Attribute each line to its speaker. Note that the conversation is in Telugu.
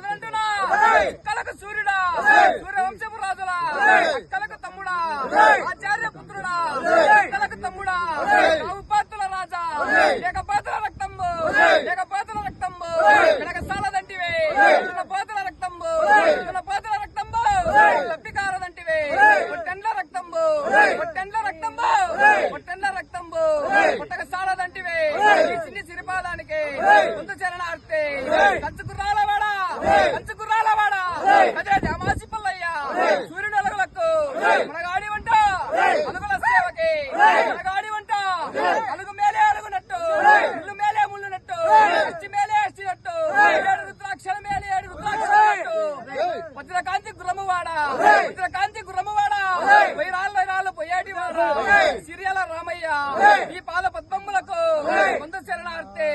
Speaker 1: ఎదురంటున్నా కలకు సూర్యుడా! సూర్యవంశపు రాజులా కలకు తమ్ముడా! ఆచార్య పుత్రుడా! కలకు తమ్ముడా! ఉపాత్తుల రాజా! ఏకపాతుల రక్తంబు! ఏకపాతుల రక్తంబు! కనుక సాలదంటివే పాతుల రక్తంబు! పాతుల రక్తంబు! లబ్ధికారదంటివే టెండ్ల రక్తంబు! టెండ్ల రక్తంబు! టెండ్ల రక్తంబు! పుట్టక సాలదంటివే చిన్ని సిరిపాదానికి ముందు చరణ అర్తే కంచుకురా కంచుకుర్రాలవాడ. అదే జమాసి పల్లయ్య. సూర్యుని అలుగులకు మనగాడి వంట. అలుగుల సేవకి. మనగాడి వంట. అలుగు మేలే అలుగునట్టు ఇల్లు మేలే ముళ్ళునట్టు. అష్టి మేలే అష్టినట్టు ఏడు రుద్రాక్షల మేలే ఏడు రుద్రాక్షలు వజ్రకాంతి గుర్రమువాడ. వజ్రకాంతి గుర్రమువాడ. వైరాళ్ళు వైరాళ్ళు పొయ్యాటి వాడ. సిరియల రామయ్య. ఈ పాద పద్మములకు ముందు శరణార్థే.